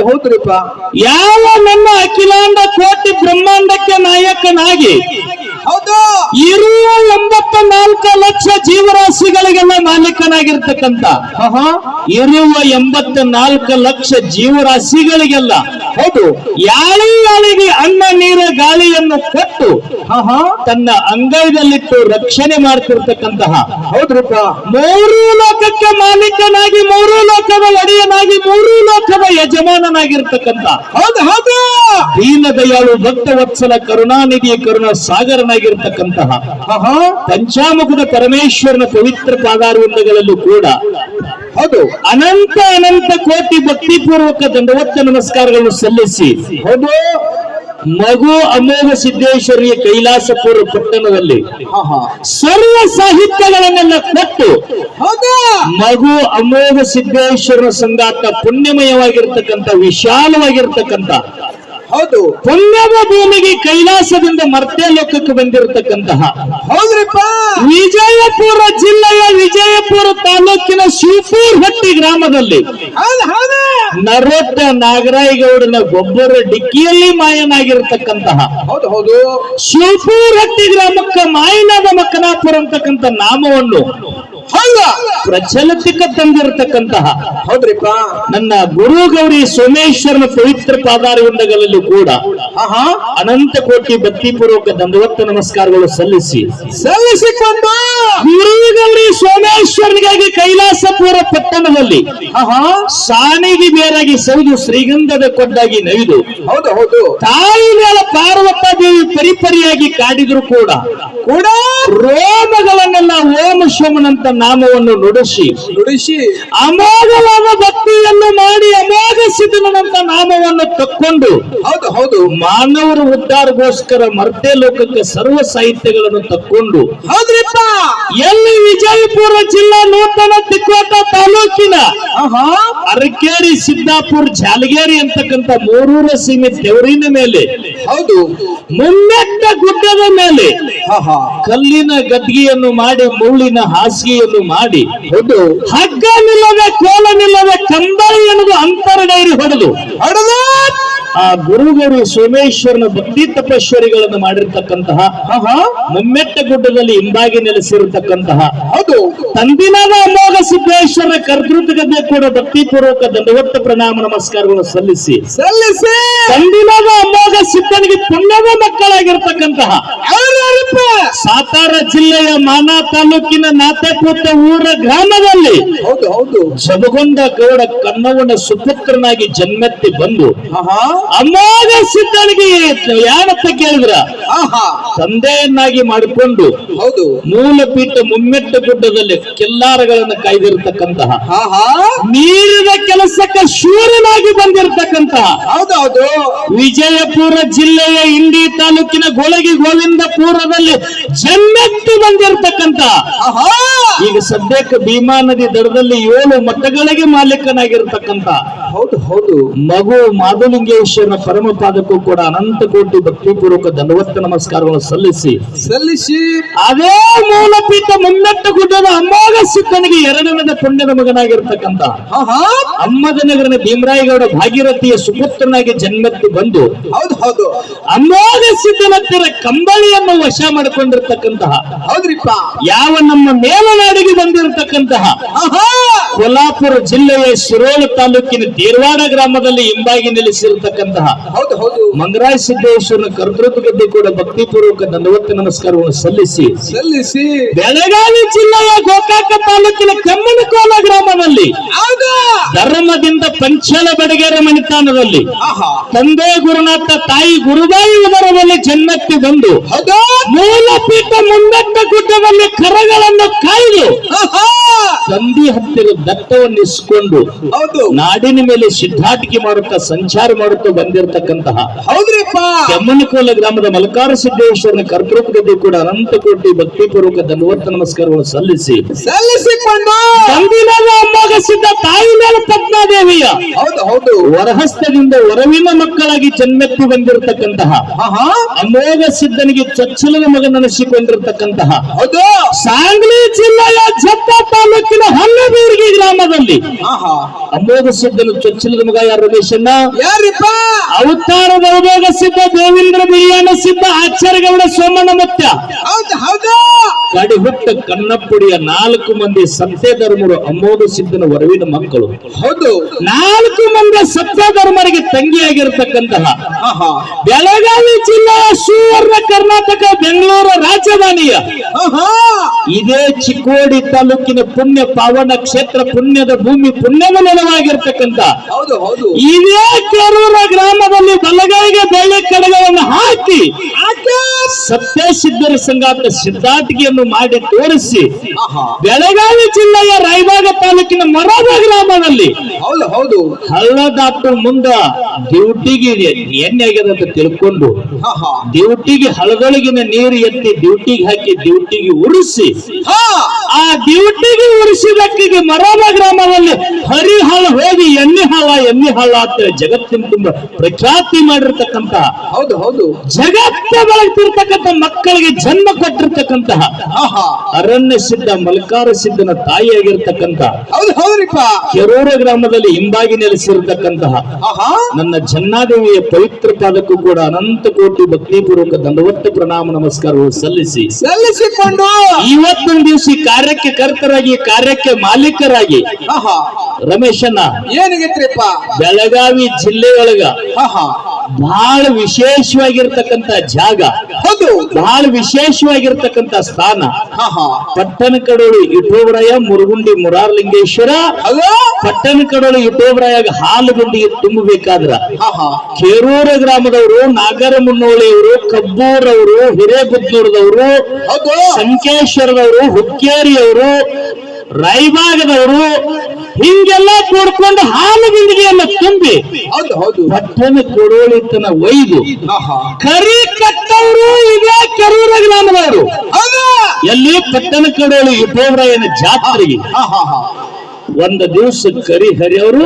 ಹೌದು ಹೌದ್ರಿಪ್ಪ. ಯಾವ ನನ್ನ ಅಖಿಲಾಂಡ ಕೋಟಿ ಬ್ರಹ್ಮಾಂಡಕ್ಕೆ ನಾಯಕನಾಗಿ ಇರುವ ಎಂಬತ್ತ ನಾಲ್ಕು ಲಕ್ಷ ಜೀವರಾಶಿಗಳಿಗೆಲ್ಲ ಮಾಲೀಕನಾಗಿರ್ತಕ್ಕಂತ ಇರುವ ಎಂಬತ್ತ ನಾಲ್ಕು ಲಕ್ಷ ಜೀವರಾಶಿಗಳಿಗೆಲ್ಲ ಹೌದು. ಯಾಳಿ ಯಾಳಿಗೆ ಅನ್ನ ನೀರ ಗಾಳಿಯನ್ನು ಕೊಟ್ಟು ತನ್ನ ಅಂಗೈದಲ್ಲಿಟ್ಟು ರಕ್ಷಣೆ ಮಾಡ್ತಿರ್ತಕ್ಕಂತಹ ಹೌದ್ರಪ್ಪ. ಮೂರು ಲೋಕಕ್ಕೆ ಮಾಲೀಕನಾಗಿ ಮೂರು ಲೋಕದ ಒಡೆಯನಾಗಿ ಮೂರು ಲೋಕದ ಯಜಮಾನನಾಗಿರ್ತಕ್ಕಂತ ಹೌದು ಹೌದು. ದೀನದಯಾಳು ಭಕ್ತ ವತ್ಸಲ ಕರುಣಾನಿಧಿ ಕರುಣಾ ಸಾಗರನಾಗಿರ್ತಕ್ಕಂತಹ ಆಹಾ ಪಂಚಾಮುಖದ ಪರಮೇಶ್ವರನ ಪವಿತ್ರ ಪಾದಾರವಿಂದಗಳಲ್ಲೂ ಕೂಡ. ಹೌದು ಅನಂತ ಅನಂತ ಕೋಟಿ ಭಕ್ತಿಪೂರ್ವಕ ದಂಡವತ್ತ ನಮಸ್ಕಾರಗಳನ್ನು ಸಲ್ಲಿಸಿ. ಹೌದು ಮಗು ಅಮೋಘ ಸಿದ್ದೇಶ್ವರಿಯ ಕೈಲಾಸಪುರ ಪಟ್ಟಣದಲ್ಲಿ ಸರ್ವ ಸಾಹಿತ್ಯಗಳನ್ನೆಲ್ಲ ಕೊಟ್ಟು ಮಗು ಅಮೋಘ ಸಿದ್ದೇಶ್ವರನ ಸಂಗಾತ ಪುಣ್ಯಮಯವಾಗಿರ್ತಕ್ಕಂಥ ವಿಶಾಲವಾಗಿರ್ತಕ್ಕಂಥ ಹೌದು. ಪುಣ್ಯದ ಭೂಮಿಗೆ ಕೈಲಾಸದಿಂದ ಮರ್ತ್ಯ ಲೋಕಕ್ಕೆ ಬಂದಿರತಕ್ಕಂತಹ ಹೌದ್ರಿಪ್ಪ. ವಿಜಯಪುರ ಜಿಲ್ಲೆಯ ವಿಜಯಪುರ ತಾಲೂಕಿನ ಶಿವಪುರ್ ಹಟ್ಟಿ ಗ್ರಾಮದಲ್ಲಿ ನರೋಟ ನಾಗರಾಯಗೌಡನ ಗೊಬ್ಬರ ಡಿಕ್ಕಿಯಲ್ಲಿ ಮಾಯನಾಗಿರ್ತಕ್ಕಂತಹ ಹೌದು ಹೌದು. ಶಿವಪುರ್ ಹಟ್ಟಿ ಗ್ರಾಮಕ್ಕೆ ಮಾಯನಾದ ಮಕ್ಕನಾಪುರ ಅಂತಕ್ಕಂಥ ನಾಮವನ್ನು ಪ್ರಚಲಿತಕ್ಕೆ ತಂದಿರತಕ್ಕಂತಹ ಹೌದ್ರಿಪ್ಪ. ನನ್ನ ಗುರು ಗೌರಿ ಸೋಮೇಶ್ವರನ ಪವಿತ್ರ ಪಾದಾರವಿಂದಗಳಲ್ಲೂ ಕೂಡ ಅನಂತ ಕೋಟಿ ಭಕ್ತಿಪೂರ್ವಕ ದಂಡವತ್ತ ನಮಸ್ಕಾರಗಳು ಸಲ್ಲಿಸಿ. ಸಲ್ಲಿಸಿಕೊಂಡು ಗುರು ಗೌರಿ ಸೋಮೇಶ್ವರನಿಗಾಗಿ ಕೈಲಾಸಪುರ ಪಟ್ಟಣದಲ್ಲಿ ಸಾನಿಗೆ ಬೇರಾಗಿ ಸೌದು ಶ್ರೀಗಂಧದ ಕೊಡ್ಡಾಗಿ ನವಿದು. ಹೌದು ಹೌದು. ತಾಯಿಗಳ ಪಾರ್ವತ ದೇವಿ ಪರಿಪರಿಯಾಗಿ ಕಾಡಿದ್ರು ಕೂಡ. ಕೂಡ? ರೋಮಗಳನ್ನೆಲ್ಲ ಓಂ ಶೋಮನಂತ ನಾಮವನ್ನು ನುಡಿಸಿ. ನುಡಿಸಿ. ಅಮೋಘವಾದ ಭಕ್ತಿಯನ್ನು ಮಾಡಿ ಅಮೋಘ ಸಿದ್ಧನಂತ ನಾಮವನ್ನು ತಕ್ಕೊಂಡು ಹೌದು ಹೌದು. ಮಾನವರ ಉದ್ಧಾರಗೋಸ್ಕರ ಮರ್ತೆ ಲೋಕಕ್ಕೆ ಸರ್ವ ಸಾಹಿತ್ಯಗಳನ್ನು ತಕ್ಕೊಂಡು ಹೌದ್ರಿಪ್ಪ. ಎಲ್ಲಿ ವಿಜಯಪುರ ಜಿಲ್ಲಾ ನೂತನ ತಿಕ್ಕೋಟ ತಾಲೂಕಿನ ಅರಕೇರಿ ಸಿದ್ದಾಪುರ ಜಾಲಗೇರಿ ಅಂತಕ್ಕಂಥ ಮೂರೂರ ಸೀಮೆ ದೇವರಿನ ಮೇಲೆ ಹೌದು. ಮುನ್ನೆಟ್ಟ ಗುಡ್ಡದ ಮೇಲೆ ಕಲ್ಲಿನ ಗದ್ಗಿಯನ್ನು ಮಾಡಿ ಮುಳ್ಳಿನ ಹಾಸಿಗೆಯನ್ನು ಮಾಡಿ ಹೌದು. ಹಗ್ಗ ನಿಲ್ಲದೆ ಕೋಲ ನಿಲ್ಲದೆ ಕಂಬಳಿ ಎನ್ನುವುದು ಅಂತರ ಡೈರಿ ಹೊಡೆದು ಹೌದು ಆ ಗುರುಗಳು ಸೋಮೇಶ್ವರನ ಭಕ್ತಿ ತಪಶ್ವರಿಗಳನ್ನು ಮಾಡಿರ್ತಕ್ಕಂತಹ ಮುಮ್ಮೆಟ್ಟ ಗುಡ್ಡದಲ್ಲಿ ಹಿಂಬಾಗಿ ನೆಲೆಸಿರತಕ್ಕಂತಹ ಹೌದು. ತಂದಿನ ಅಮೋಘ ಸಿದ್ದೇಶ್ವರ ಕರ್ತೃತ್ವದ ಕೂಡ ಭಕ್ತಿಪೂರ್ವಕ ದಂಡವತ್ತ ಪ್ರಣಾಮ ನಮಸ್ಕಾರಗಳನ್ನು ಸಲ್ಲಿಸಿ. ಸಲ್ಲಿಸಿ. ತಂದಿನ ಅಮೋಘ ಸಿದ್ಧನಿಗೆ ಪುಣ್ಯದ ಮಕ್ಕಳಾಗಿರ್ತಕ್ಕಂತಹ ಸಾತಾರ ಜಿಲ್ಲೆಯ ಮಾನಾ ತಾಲೂಕಿನ ನಾತೆಪುತ್ತ ಊರ ಗ್ರಾಮದಲ್ಲಿ ಹೌದು ಹೌದು. ಜಬಗೊಂಡ ಗೌಡ ಕನ್ನವನ ಸುಪುತ್ರನಾಗಿ ಜನ್ಮೆತ್ತಿ ಬಂದು ಅಮೋಘ ಸಿದ್ಧನಿಗೆ ಯಾರತ್ತ ಕೇಳಿದ್ರ? ತಂದೆಯನ್ನಾಗಿ ಮಾಡಿಕೊಂಡು ಹೌದು. ಮೂಲಪೀಠ ಮುಮ್ಮೆಟ್ಟ ಗುಡ್ಡದಲ್ಲಿ ಕೆಲ್ಲಾರಗಳನ್ನು ಕಾಯ್ದಿರ್ತಕ್ಕಂತಹ ನೀರಿನ ಕೆಲಸಕ್ಕೆ ಶೂರನಾಗಿ ಬಂದಿರತಕ್ಕಂತಹ ಹೌದೌದು ಹೌದು. ವಿಜಯಪುರ ಜಿಲ್ಲೆಯ ಇಂಡಿ ತಾಲೂಕಿನ ಗೋಳಗಿ ಗೋವಿಂದಪುರದಲ್ಲಿ ಜನ್ಮೆತ್ತು ಬಂದಿರತಕ್ಕಂತ. ಆಹಾ! ಈಗ ಸದ್ಯಕ್ಕೆ ಭೀಮಾ ನದಿ ದಡದಲ್ಲಿ ಏಳು ಮಠಗಳಿಗೆ ಮಾಲೀಕನಾಗಿರ್ತಕ್ಕಂತ. ಹೌದು ಹೌದು. ಮಗು ಮಾಧುಲಿಂಗೇಶ್ವರನ ಪರಮ ಪಾದಕ್ಕೂ ಕೂಡ ಅನಂತ ಕೋಟಿ ಭಕ್ತಿಪೂರ್ವಕ ದಂಡವತ್ತ ನಮಸ್ಕಾರಗಳನ್ನು ಸಲ್ಲಿಸಿ. ಸಲ್ಲಿಸಿ. ಅದೇ ಮೂಲಪೀಠ ಮುನ್ನೆಟ್ಟ ಗುಡ್ಡದ ಅಮ್ಮೋಗ ಸುತ್ತನಿಗೆ ಎರಡನೇ ಪುಣ್ಯದ ಮಗನಾಗಿರ್ತಕ್ಕಂತ. ಆಹಾ! ಅಮ್ಮದನಗರನ ಭೀಮರಾಯಗೌಡ ಭಾಗೀರಥಿಯ ಸುಪುತ್ರನಾಗಿ ಜನ್ಮೆತ್ತು ಬಂದು. ಹೌದು ಹೌದು. ಅಮೋಘ ಕಂಬಳಿ ಕಂಬಳಿಯನ್ನು ವಶ ಮಾಡಿಕೊಂಡಿರ್ತಕ್ಕಂತಹ. ಹೌದ್ರಿಪ್ಪ. ಯಾವ ನಮ್ಮ ಮೇಲನಾಡಿಗೆ ಬಂದಿರತಕ್ಕಂತಹ. ಆಹಾ! ಕೊಲ್ಲಾಪುರ ಜಿಲ್ಲೆಯ ಶಿರೋಳ ತಾಲೂಕಿನ ದೇರ್ವಾಡ ಗ್ರಾಮದಲ್ಲಿ ಹಿಂಬಾಗಿ ನೆಲೆಸಿರತಕ್ಕಂತಹ. ಹೌದು ಹೌದು. ಮಂಗರಾಯ ಸಿದ್ದೇಶ್ವರನ ಕರ್ತೃತ್ವಕ್ಕೆ ಕೂಡ ಭಕ್ತಿಪೂರ್ವಕ ನಲವತ್ತು ನಮಸ್ಕಾರವನ್ನು ಸಲ್ಲಿಸಿ. ಸಲ್ಲಿಸಿ. ಬೆಳಗಾವಿ ಜಿಲ್ಲೆಯ ಗೋಕಾಕ ತಾಲೂಕಿನ ಕಮ್ಮನಕೋಲ ಗ್ರಾಮದಲ್ಲಿ. ಹೌದು. ಧರ್ಮದಿಂದ ಪಂಚಲ ಬಡಗೇರ ಮಣಿತಾನದಲ್ಲಿ. ಆಹಾ. ತಂದೆ ಗುರುನಾಥ ತಾಯಿ ಗುರುಬಾಯಿ ಉದರದಲ್ಲಿ ಜನ್ಮಕ್ಕೆ ಬಂದು ಹೌದು. ಮೂಲಪೀಠ ಮುಂದಟ್ಟ ಗುಡ್ಡದಲ್ಲಿ ಕರಗಳನ್ನು ಕಾಯ್ದು ತಂದಿ ಹತ್ತಿರ ದತ್ತವನ್ನು ಇಸ್ಕೊಂಡು ಹೌದು. ನಾಡಿನ ಮೇಲೆ ಸಿದ್ಧಾಟಿಕೆ ಮಾಡುತ್ತಾ ಸಂಚಾರ ಮಾಡುತ್ತಾ ಬಂದಿರತಕ್ಕಂತಹ ಹೌದ್ರಿಪ್ಪ. ಕೆಮ್ಮನಕೋಲ ಗ್ರಾಮದ ಮಲಕಾರ ಸಿದ್ದೇಶ್ವರನ ಕರ್ತೃಪದಲ್ಲಿ ಕೂಡ ಅನಂತ ಕೋಟಿ ಭಕ್ತಿಪೂರ್ವಕ ಧನ್ವತ್ತ ನಮಸ್ಕಾರಗಳು ಸಲ್ಲಿಸಿ. ಸಲ್ಲಿಸಿಕೊಂಡು ತಾಯಿ ಮೇಲೆ ಪದ್ಮಾದೇವಿಯ ಹೌದು ಹೌದು. ವರಹಸ್ತದಿಂದ ವರವಿನ ಮಕ್ಕಳಾಗಿ ಜನ್ಮೆತ್ತಿ ಬಂದಿರತಕ್ಕಂತಹ ಅಮೋಘ ಸಿದ್ಧನಿಗೆ ಚೊಚ್ಚಲನ ಮಗನನಿಸಿಕೊಂಡಿರತಕ್ಕಂತಹ ಹೌದು. ಸಾಂಗ್ಲಿ ಜಿಲ್ಲೆಯ ಜಪ್ಪ ತಾಲೂಕಿನ ಹೊನ್ನಬೀರ್ಗಿ ಗ್ರಾಮದಲ್ಲಿ. ಅಮೋಘ ಸಿದ್ಧನು ಚೊಚ್ಚಲದ ಮಗ ಯಾರು ರಮೇಶಣ್ಣ? ಯಾರಿಪ್ಪ? ಅವತಾರದ ಅಮೋಘ ಸಿದ್ಧ ದೇವೇಂದ್ರ ಬಿರಿಯಾಣ ಸಿದ್ಧ ಆಚಾರ್ಯಗೌಡ ಸೋಮಣ್ಣ ಮುತ್ಯ. ಕಡಿ ಹುಟ್ಟ ಕನ್ನಪ್ಪುಡಿಯ ನಾಲ್ಕು ಮಂದಿ ಸತ್ಯ ಧರ್ಮರು ಅಮೋಘ ಸಿದ್ಧನ ವರವಿನ ಮಕ್ಕಳು. ಹೌದು. ನಾಲ್ಕು ಮಂದಿ ಸತ್ಯ ಧರ್ಮರಿಗೆ ತಂಗಿಯಾಗಿರ್ತಕ್ಕಂತಹ ಬೆಳಗಾವಿ ಜಿಲ್ಲೆಯ ಸುವರ್ಣ ಕರ್ನಾಟಕ ಬೆಂಗಳೂರು ರಾಜಧಾನಿಯ ಆಹಾ. ಇದೇ ಚಿಕ್ಕೋಡಿ ತಾಲೂಕಿನ ಪುಣ್ಯ ಪಾವನ ಕ್ಷೇತ್ರ ಪುಣ್ಯದ ಭೂಮಿ ಪುಣ್ಯದ ನೆಲವಾಗಿರ್ತಕ್ಕಂತ ಇದೇ ಕೆರೂರ ಗ್ರಾಮದಲ್ಲಿ ಬಲಗೈಗೆ ಬೆಳ್ಳಿ ಕಡಗವನ್ನು ಹಾಕಿ ಸತ್ಯ ಸಿದ್ಧರ ಸಂಗಾತ ಸಿದ್ಧಾಂತಿಕೆಯನ್ನು ಮಾಡಿ ತೋರಿಸಿ ಆಹಾ. ಬೆಳಗಾವಿ ಜಿಲ್ಲೆಯ ರಾಯಬಾಗ ತಾಲೂಕಿನ ಮರಾದ ಗ್ರಾಮದಲ್ಲಿ ಹೌದು ಹೌದು. ಹಳ್ಳ ಡಾಕ್ಟರ್ ಮುಂದ ಡ್ಯೂಟಿಗೆ ಎಣ್ಣೆ ಆಗ್ಯದ ಅಂತ ತಿಳ್ಕೊಂಡು ಡ್ಯೂಟಿಗೆ ಹಳದೊಳಗಿನ ನೀರು ಎತ್ತಿ ಡ್ಯೂಟಿಗೆ ಹಾಕಿ ಡ್ಯೂಟಿಗೆ ಉರಿಸಿ ಆ ಡ್ಯೂಟಿಗೆ ಉರಿಸಿದಕ್ಕಿಗೆ ಮರಾದ ಗ್ರಾಮದಲ್ಲಿ ಹರಿಹಾಳ ಹೋಗಿ ಎಣ್ಣೆ ಹಾಳ ಎಣ್ಣೆ ಹಾಳ ಅಂತ ಜಗತ್ತಿನ ತುಂಬಾ ಪ್ರಖ್ಯಾತಿ ಮಾಡಿರ್ತಕ್ಕಂತ ಹೌದು ಹೌದು. ಜಗತ್ತ ಬೆಳಗ್ತಿರ್ತಕ್ಕಂಥ ಮಕ್ಕಳಿಗೆ ಜನ್ಮ ಕೊಟ್ಟಿರ್ತಕ್ಕಂತಹ ಅರಣ್ಯ ಸಿದ್ಧ ಮಲ್ಕಾರ ಸಿದ್ಧನ ತಾಯಿಯಾಗಿರ್ತಕ್ಕಂಥ ಹೌದ್ರಿಪ್ಪ. ಕೆರೂರ ಗ್ರಾಮದಲ್ಲಿ ಹಿಂಬಾಗಿ ನೆಲೆಸಿರ್ತಕ್ಕಂತಹ ಆಹಾ. ನನ್ನ ಜನ್ನಾದೇವಿಯ ಪವಿತ್ರ ಪಾದಕ್ಕೂ ಕೂಡ ಅನಂತ ಕೋಟಿ ಭಕ್ತಿಪೂರ್ವಕ ದಂಡವತ್ತ ಪ್ರಣಾಮ ನಮಸ್ಕಾರಗಳು ಸಲ್ಲಿಸಿ. ಸಲ್ಲಿಸಿಕೊಂಡು. ಇವತ್ತೊಂದು ದಿವಸ ಈ ಕಾರ್ಯಕ್ಕೆ ಕರ್ತರಾಗಿ ಕಾರ್ಯಕ್ಕೆ ಮಾಲೀಕರಾಗಿ ರಮೇಶಣ್ಣ ಏನಿಗೆ ಬೆಳಗಾವಿ ಜಿಲ್ಲೆಯೊಳಗ ಬಹಳ ವಿಶೇಷವಾಗಿರ್ತಕ್ಕಂತ ಜಾಗ. ಹೌದು. ಬಹಳ ವಿಶೇಷವಾಗಿರ್ತಕ್ಕಂತ ಸ್ಥಾನ. ಪಟ್ಟಣ ಕಡೋಳು ಇಟೋಬ್ರಾಯ ಮುರುಗುಂಡಿ ಮುರಾರ್ಲಿಂಗೇಶ್ವರ. ಪಟ್ಟಣ ಕಡೋಳು ಇಟೋಬರಾಯಾಗ ಹಾಲು ಗುಂಡಿಗೆ ತುಂಬಬೇಕಾದ್ರ. ಕೇರೂರ ಗ್ರಾಮದವರು ನಾಗರ ಮುನ್ನೋಳಿಯವರು ಕಬ್ಬೂರವರು ಹಿರೇಬುದ್ದೂರದವರು ಸಂಕೇಶ್ವರದವರು ಹುಕ್ಕೇರಿಯವರು ರಾಯಬಾಗದವರು ಹಿಂಗೆಲ್ಲ ಕೂಡ್ಕೊಂಡು ಹಾಲು ಬಿಂದಿಗೆಯನ್ನು ತುಂಬಿ ಹೌದು ಹೌದು. ಪಟ್ಟಣ ಕೊಡೋಳಿತನ ಒಯ್ದು ಕರಿ ಕಟ್ಟವರು ಇದೇ ಕೆರೂರ ಗ್ರಾಮದವರು. ಎಲ್ಲಿ ಪಟ್ಟಣ ಕೊಡೋಳಿ ಇಟೋಬರಾಯನ ಜಾತ್ರೆಗೆ ಒಂದು ದಿವಸ ಕರಿ ಹರಿಯವರು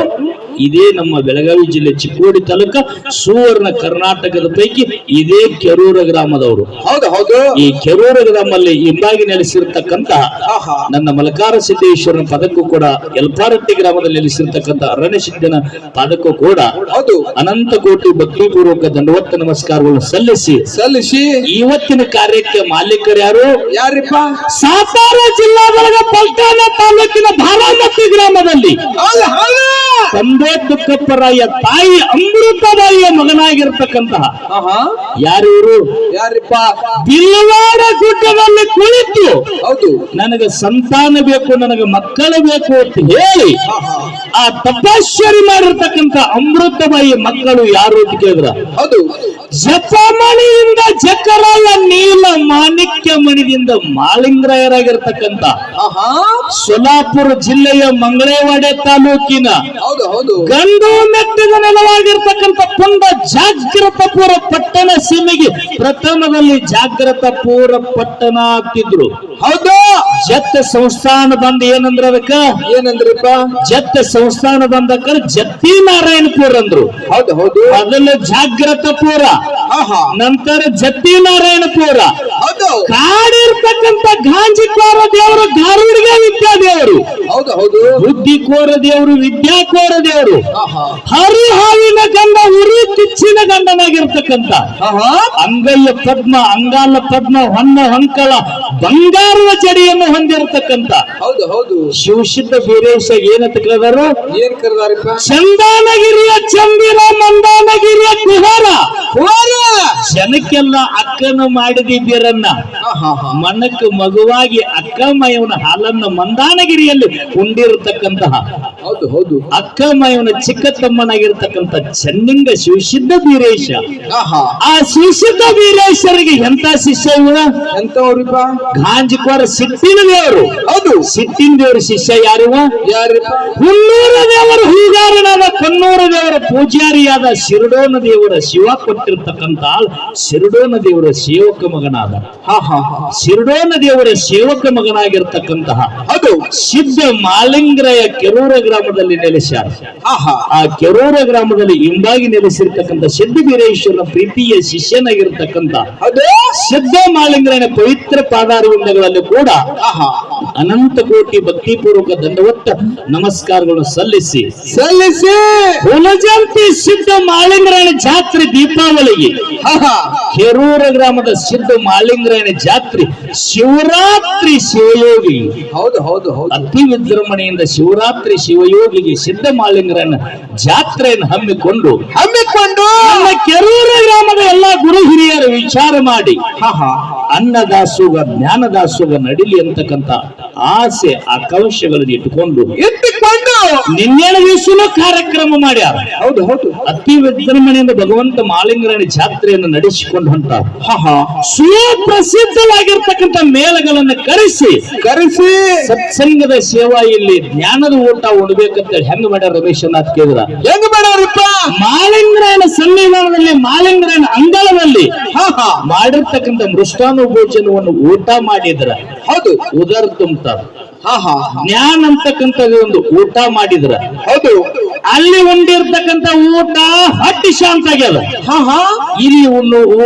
ಇದೇ ನಮ್ಮ ಬೆಳಗಾವಿ ಜಿಲ್ಲೆ ಚಿಕ್ಕೋಡಿ ತಾಲೂಕ ಸುವರ್ಣ ಕರ್ನಾಟಕದ ಪೈಕಿ ಇದೇ ಕೆರೂರ ಗ್ರಾಮದವರು. ಹೌದು ಹೌದು. ಈ ಕೆರೂರ ಗ್ರಾಮಲ್ಲಿ ಹಿಂಬಾಗಿ ನೆಲೆಸಿರ್ತಕ್ಕಂತ ಆಹಾ. ನನ್ನ ಮಲಕಾರ ಸಿದ್ದೇಶ್ವರನ ಪದಕ್ಕೂ ಕೂಡ ಎಲ್ಪಾರಟ್ಟಿ ಗ್ರಾಮದಲ್ಲಿ ನೆಲೆಸಿರ್ತಕ್ಕಂಥ ಅರಣ್ಯ ಸಿದ್ದನ ಪದಕ್ಕೂ ಕೂಡ ಹೌದು. ಅನಂತ ಕೋಟಿ ಭಕ್ತಿಪೂರ್ವಕ ದಂಡವತ್ತ ನಮಸ್ಕಾರಗಳು ಸಲ್ಲಿಸಿ ಸಲ್ಲಿಸಿ. ಇವತ್ತಿನ ಕಾರ್ಯಕ್ಕೆ ಮಾಲೀಕರು ಯಾರು? ಯಾರಿಪ್ಪ? ಸಾತಾರ ಜಿಲ್ಲಾದೊಳಗ ಪಲ್ಟಾನ ತಾಲೂಕಿನ ಭಾರಾಮತಿ ಗ್ರಾಮದಲ್ಲಿ. ತುಕ್ಕಪ್ಪರಾಯ ತಾಯಿ ಅಮೃತಬಾಯಿಯ ಮಗನಾಗಿರ್ತಕ್ಕಂತಹ ಯಾರಿವರು ಯಾರಿಪ್ಪ? ಬಿಲ್ವಾಡ ಗುಡ್ಡದಲ್ಲಿ ಕುಳಿತು ಹೌದು. ನನಗೆ ಸಂತಾನ ಬೇಕು ನನಗೆ ಮಕ್ಕಳು ಬೇಕು ಅಂತ ಹೇಳಿ ಆ ತಪಾಶ್ಚರಿ ಮಾಡಿರ್ತಕ್ಕಂಥ ಅಮೃತಬಾಯಿ ಮಕ್ಕಳು ಯಾರು ಅಂತ ಕೇಳಿದ್ರ? ಹೌದು. ಜಪಮಣಿಯಿಂದ ಜಕರಾಯ ನೀಲ ಮಾಣಿಕ್ಯ ಮಣಿದಿಂದ ಮಾಲಿಂಗ್ರಾಯರಾಗಿರ್ತಕ್ಕಂತ ಆಹಾ. ಸೊಲಾಪುರ ಜಿಲ್ಲೆಯ ಮಂಗಳೇವಾಡೆ ತಾಲೂಕಿನ ಗಂಡು ಮೆಟ್ಟಿದ ನೆಲವಾಗಿರ್ತಕ್ಕಂಥ ಪುಂಡ ಜಾಗ್ರತಪುರ ಪಟ್ಟಣ ಸೀಮೆಗೆ ಪ್ರಥಮದಲ್ಲಿ ಜಾಗ್ರತಪುರ ಪಟ್ಟಣ ಆಗ್ತಿದ್ರು. ಹೌದು. ಜತ್ತ ಸಂಸ್ಥಾನ ಬಂದ ಏನಂದ್ರ ಅದಕ್ಕ? ಏನಂದ್ರಪ್ಪ? ಜತ್ತ ಸಂಸ್ಥಾನ ಬಂದಕ್ಕ ಜತ್ತಿ ನಾರಾಯಣಪುರ ಅಂದ್ರು. ಹೌದು ಹೌದು. ಮೊದಲು ಜಾಗ್ರತಪುರ ಆಹಾ ನಂತರ ಜತ್ತಿ ನಾರಾಯಣಪುರ. ಹೌದು. ಕಾಡಿರ್ತಕ್ಕಂಥ ದೇವರ ದೇವರು ಗಾರುಡಿಗೆ ವಿದ್ಯಾದೇವರು. ಹೌದು ಹೌದು. ಬುದ್ಧಿಕೋರ ದೇವರು ವಿದ್ಯಾ ಕೋರ ದೇವರು ಆಹಾ ಹರಿಹಾವಿನ ಗಂಡ ಉರಿ ಕಿಚ್ಚಿನ ಗಂಡನಾಗಿರ್ತಕ್ಕಂತ ಆಹಾ ಅಂಗಯ್ಯ ಪದ್ಮ ಅಂಗಾಲ ಪದ್ಮ ಹೊನ್ನ ಹೊಂಕಳ ಬಂಗಾರದ ಚಡಿಯನ್ನು ಹೊಂದಿರತಕ್ಕಂಥ. ಹೌದು ಹೌದು. ಶಿವಸಿದ್ಧ ಬೀರೇಶ ಏನಂತ ಕರೆದಾರು ಏನ್ ಕರೆದಾರಿಪ್ಪ ಚಂದಾನಗಿರಿಯ ಚಂದಿರ ಮಂದಾನಗಿರಿಯ ಕುಹಾರ. ಜನಕ್ಕೆಲ್ಲ ಅಕ್ಕನ ಮಾಡಿದಿದ್ದೀರನ್ನ ಮನಕ್ಕೆ ಮಗುವಾಗಿ ಮನಕ್ಕ ಮಗುವಾಗಿ ಇವನ ಹಾಲನ್ನು ಮಂದಾನಗಿರಿಯಲ್ಲಿ ಉಂಡಿರತಕ್ಕಂತಹ ಹೌದು ಹೌದು. ಅಕ್ಕಮಯವನ ಚಿಕ್ಕ ತಮ್ಮನಾಗಿರ್ತಕ್ಕಂತ ಚೆನ್ನಿಂಗ ಶಿವಸಿದ್ಧ ವೀರೇಶ. ಆ ಶಿವಸಿದ್ಧ ವೀರೇಶರಿಗೆ ಎಂತ ಶಿಷ್ಯ ಇವನ? ಎಂತವ್ರಿಪ್ಪ? ಗಾಂಜಿಕೋರ ಸಿಟ್ಟಿನ ದೇವರು. ಹೌದು. ಸಿಟ್ಟಿನ ದೇವರ ಶಿಷ್ಯ ಯಾರಿವ? ಯಾರಿಪ್ಪ? ಹುಲ್ಲೂರ ದೇವರ ಹೂಗಾರನಾದ ಕನ್ನೂರ ದೇವರ ಪೂಜಾರಿಯಾದ ಶಿರಡೋನ ದೇವರ ಶಿವ ಕೊಟ್ಟಿರ್ತಕ್ಕಂಥ ಆಳ್ ಶಿರಡೋನ ದೇವರ ಸೇವಕ ಮಗನಾದ. ಶಿರಡೋನ ದೇವರ ಸೇವಕ ಮಗನಾಗಿರ್ತಕ್ಕಂತಹ ಅದು ಸಿದ್ಧ ಮಾಲಿಂಗ್ರಯ ಕೆರೂರ ಗ್ರಾಮದಲ್ಲಿ ನೆಲೆಸ್ಯಾರ. ಆ ಕೆರೂರ ಗ್ರಾಮದಲ್ಲಿ ಇಂಬಾಗಿ ನೆಲೆಸಿರ್ತಕ್ಕಂಥ ಸಿದ್ಧವೀರೇಶ್ವರನ ಪ್ರೀತಿಯ ಶಿಷ್ಯನಾಗಿರ್ತಕ್ಕಂಥ ಅದೇ ಸಿದ್ಧ ಮಾಲಿಂಗರನ ಪವಿತ್ರ ಪಾದಾರವಿಂದಗಳಲ್ಲಿ ಕೂಡ ಅನಂತ ಕೋಟಿ ಭಕ್ತಿಪೂರ್ವಕ ದಂಡವತ್ತ ನಮಸ್ಕಾರಗಳನ್ನು ಸಲ್ಲಿಸಿ ಸಲ್ಲಿಸಿ. ಹುಲಜಂತಿ ಸಿದ್ಧ ಮಾಲಿಂಗರಾಯಣ ಜಾತ್ರೆ ದೀಪಾವಳಿಗೆ ಹಾ ಹಾ ಕೆರೂರ ಗ್ರಾಮದ ಸಿದ್ಧ ಮಾಲಿಂಗರಾಯನ ಜಾತ್ರೆ ಶಿವರಾತ್ರಿ ಶಿವಯೋಗಿ. ಹೌದು ಹೌದು ಹೌದು. ಅತಿ ವಿಜೃಂಭಣೆಯಿಂದ ಶಿವರಾತ್ರಿ ಶಿವಯೋಗಿಗೆ ಸಿದ್ಧ ಮಾಲಿಂಗರಾಯನ ಜಾತ್ರೆಯನ್ನು ಹಮ್ಮಿಕೊಂಡು ಹಮ್ಮಿಕೊಂಡು ನಮ್ಮ ಕೆರೂರ ಗ್ರಾಮದ ಎಲ್ಲಾ ಗುರು ಹಿರಿಯರು ವಿಚಾರ ಮಾಡಿ ಅನ್ನದಾಸೋಗ ಜ್ಞಾನದಾಸೋಗ ನಡಿಲಿ ಅಂತಕ್ಕಂತ ಆಸೆ ಆಕಾಂಕ್ಷೆಗಳನ್ನು ಇಟ್ಟುಕೊಂಡು ಇಟ್ಟುಕೊಂಡು ನಿನ್ನೆನ ದಿವಸನೂ ಕಾರ್ಯಕ್ರಮ ಮಾಡ್ಯಾರ. ಹೌದು ಹೌದು ಅತಿ ವಿಜೃಂಭಣೆಯಿಂದ ಭಗವಂತ ಮಾಲಿಂಗರಾಣಿ ಜಾತ್ರೆಯನ್ನು ನಡೆಸಿಕೊಂಡು ಹೊಂಟ ಸುಪ್ರಸಿದ್ಧವಾಗಿರ್ತಕ್ಕಂಥ ಮೇಳಗಳನ್ನು ಕರೆಸಿ ಕರೆಸಿ. ಸತ್ಸಂಗದ ಸೇವಾ ಇಲ್ಲಿ ಜ್ಞಾನದ ಊಟ ಉಣ್ಬೇಕಂತ ಹೆಂಗ್ ಮಾಡ್ಯಾರ ರಮೇಶನಾಥ್ ಕೇಳಿದ್ರ. ಹೆಂಗ್ ಮಾಡ್ಯಾರಪ್ಪ? ಮಾಲಿಂಗರಾಯನ ಸನ್ನಿಧಾನದಲ್ಲಿ ಮಾಲಿಂಗರಾಯನ ಅಂಗಳದಲ್ಲಿ ಮಾಡಿರ್ತಕ್ಕಂಥ ಮೃಷ್ಟಾನು ಭೋಜನವನ್ನು ಊಟ ಮಾಡಿದ್ರ. ಹೌದು. ಉದರ್ ತುಂಬ್ತಾರ. ಜ್ಞಾನ ಅಂತಕ್ಕಂಥ ಒಂದು ಊಟ ಮಾಡಿದ್ರ. ಹೌದು. ಅಲ್ಲಿ ಉಂಡಿರ್ತಕ್ಕಂಥ ಊಟ ಹಟ್ಟಿ ಶಾಂತ ಆಗ್ಯದ. ಹಾ ಹಾ ಇಲ್ಲಿ ಉಣ್ಣು